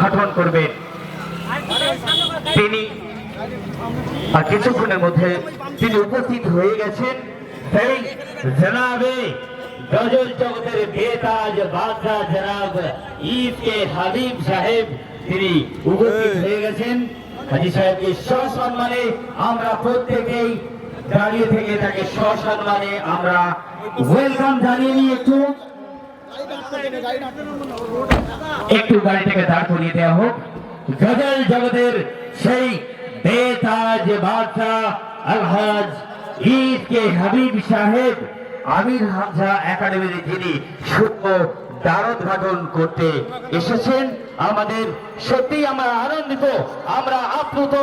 ঘাটন করবেন। তিনি আর কিছুক্ষণের মধ্যে তিনি উপস্থিত হয়ে গেছেন। সেই জনাবে গজল জগতের বেতাজ জনাব ঈদ কে হাবিব সাহেব তিনি উপস্থিত হয়ে গেছেন। হাজি সাহেবকে সসম্মানে আমরা প্রত্যেকেই দাঁড়িয়ে থেকে তাকে সসম্মানে আমরা ওয়েলকাম জানিয়ে নিই একটু। একটু গাড়িটাকে দাঁড় করিয়ে দেওয়া হোক। গজল জগতের সেই বেতাজ বাদশাহ আলহাজ ঈদ কে হাবিব সাহেব, আমির হামজা একাডেমির যিনি শুভ দ্বারত ঘাটন করতে এসেছেন, আমাদের সত্যি আমরা আনন্দিত, আমরা আপ্লুত,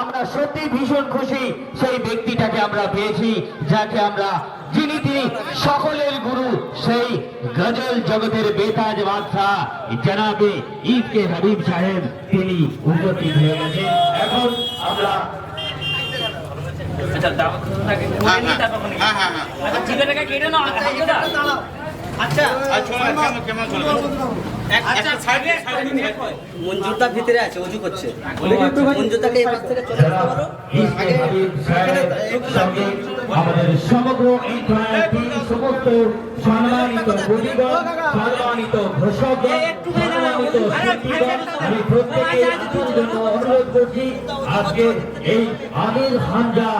আমরা সত্যি ভীষণ খুশি। সেই ব্যক্তিটাকে আমরা পেয়েছি, যাকে আমরা যিনি তিনি, সকলের গুরু সেই গজল জগতের বেতাজ বাদশাহ জনাবে ঈদ কে হাবিব সাহেব তিনি উপস্থিত হয়ে গেছেন এখন আমরা আচ্ছা মনে হ্যাঁ হ্যাঁ। হ্যাঁ আচ্ছা আচ্ছা আচ্ছা মঞ্জুরটা ভিতরে আছে অজু করছে। মঞ্জুরটাকে এই পাশ থেকে চলে আসতে পারো। আমাদের সমগ্র এই টিম সমস্ত সম্মানিত পরিবার সম্মানিত ঘোষকগণ সম্মানিত শিল্পীগণ আমি প্রত্যেকের জন্য অনুরোধ করছি আজকের এই আমির হামজা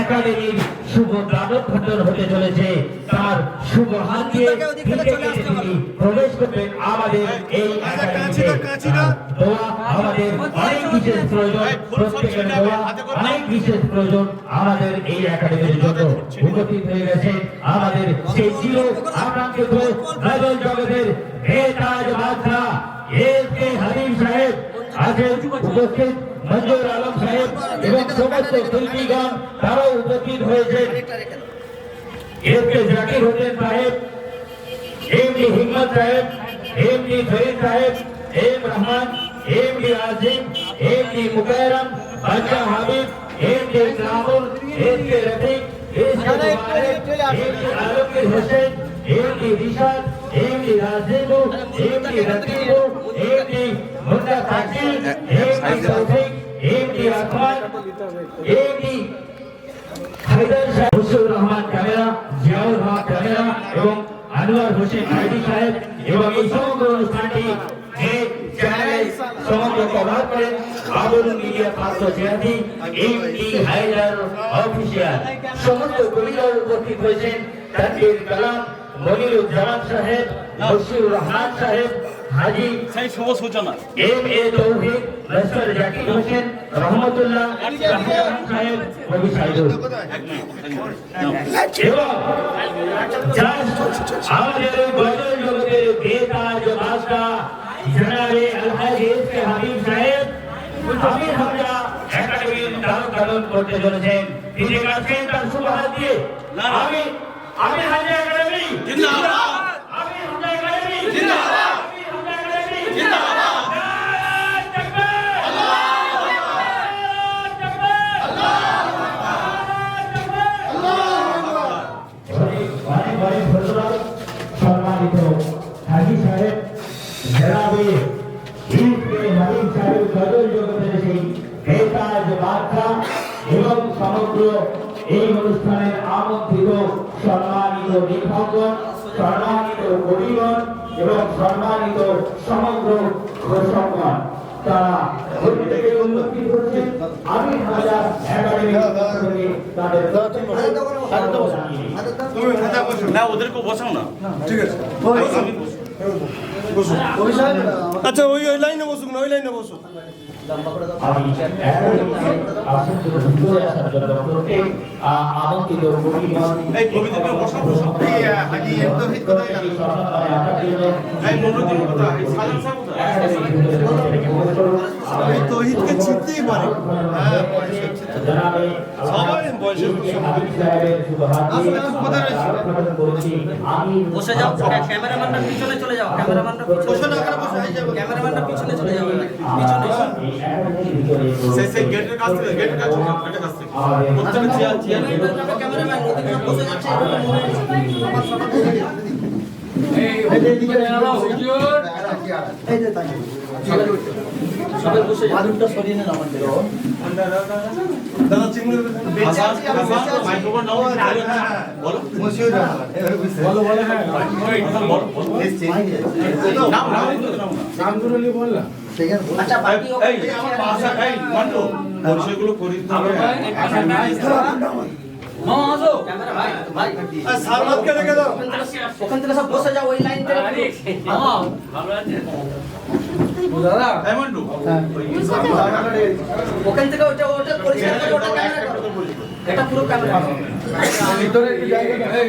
একাডেমির শুভ দ্বাদশ হতে চলেছে। শুভ হাত দিয়ে প্রবেশ করবেন আমাদের এই দোয়া আমাদের অনেক বিশেষ প্রয়োজন। প্রত্যেকের দোয়া অনেক বিশেষ প্রয়োজন আমাদের এই একাডেমির জন্য। উপস্থিত হয়ে গেছে আমাদের সেই চির আকাঙ্ক্ষিত নজর জগতের বেতাজ বাদশাহ এস কে হাবিব সাহেব আছেন উপস্থিত মঞ্জুর আলম সাহেব এবং সমস্ত শিল্পীগণ তারাও উপস্থিত হয়েছেন এস কে জাকির হোসেন সাহেব এম ডি হিম্মত সাহেব এম ডি ফরিদ সাহেব M Rahman M D Azim M D Mukarram Badshah Habib M D Rahul M D Rafiq S K Mubarak M D Alamgir Hossain M D Rishad M D Rahman M D Haider সাহেব Musur Rahman camera Ziaur Rahman camera এবং Anwar Hossain ID সাহেব এবং এই সমগ্র অনুষ্ঠানটি এই চ্যানেলে সমগ্র কভার করেন বাবুল মিডিয়া পাত্র চেয়ারটি এম ডি হায়দার অফিসিয়াল সমস্ত কবিরার উপস্থিত হয়েছেন তানভীর কালাম মনিরুজ্জামান সাহেব মুশিউর রহমান সাহেব হাজি সেই শুভ সূচনা। এম এ তৌহিদ লস্কর জাকির হোসেন রহমতুল্লাহ সাহেব কবি সাইদুল এবং আমাদের এই গজল জগতের বেতাজ বাদশাহ জনাবে আলহাজ এস কে হাবিব সাহেব আমির হামজা একাডেমির দারুণ কারণ করতে চলেছেন। তিনি আছেন তার শুভ হাত দিয়ে আমি আমি হামজা একাডেমি জিন্দাবাদ এই অনুষ্ঠানের আমন্ত্রিত সম্মানিত লেখকগণ সম্মানিত কবিগণ এবং সম্মানিত সমগ্র ঘোষকগণ। তারা প্রত্যেকে উন্নতি করছেন আমি হাজার একাডেমি তাদের স্বাগত জানিয়ে তুমি খাতা বসো না ওদেরকে বসাও না। ঠিক আছে। আচ্ছা ওই ওই লাইনে বসুক না ওই লাইনে বসুক। আমি তৌহিদকে চিনতেই পারে হ্যাঁ সবাই বসে যাও ক্যামেরাম্যানরা পিছনে চলে যাও ক্যামেরাম্যানরা বসো পিছনে না ওখানে বসো এই পিছনে চলে যাও পিছনে সেই সেই গেটের কাছ থেকে গেটের কাছ থেকে গেটের কাছ থেকে প্রত্যেকটা চেয়ার চেয়ার ক্যামেরাম্যান ওদিকে বসে যাচ্ছে এভাবে মনে হচ্ছে। সবাই বসে বালুনটা সরিয়ে নেন থেকে দাদা চিংড়ি মাইক্রোফোন নাও বলো বলো বলো হ্যাঁ আচ্ছা বাকি এই আমার ভাষা এই মন্টু। পরিচয়গুলো করি? তো মামা আসো। ক্যামেরা ভাই ভাই সারবাদকে রেখে দাও। ওখান থেকে সব বসে যাও ওই লাইন থেকে। মামা ভালো আছে? এই মন্টু। ওখান থেকে ওটা ওটা পরিষ্কার করে ওটা ক্যামেরা এটা পুরো ক্যামেরা। এই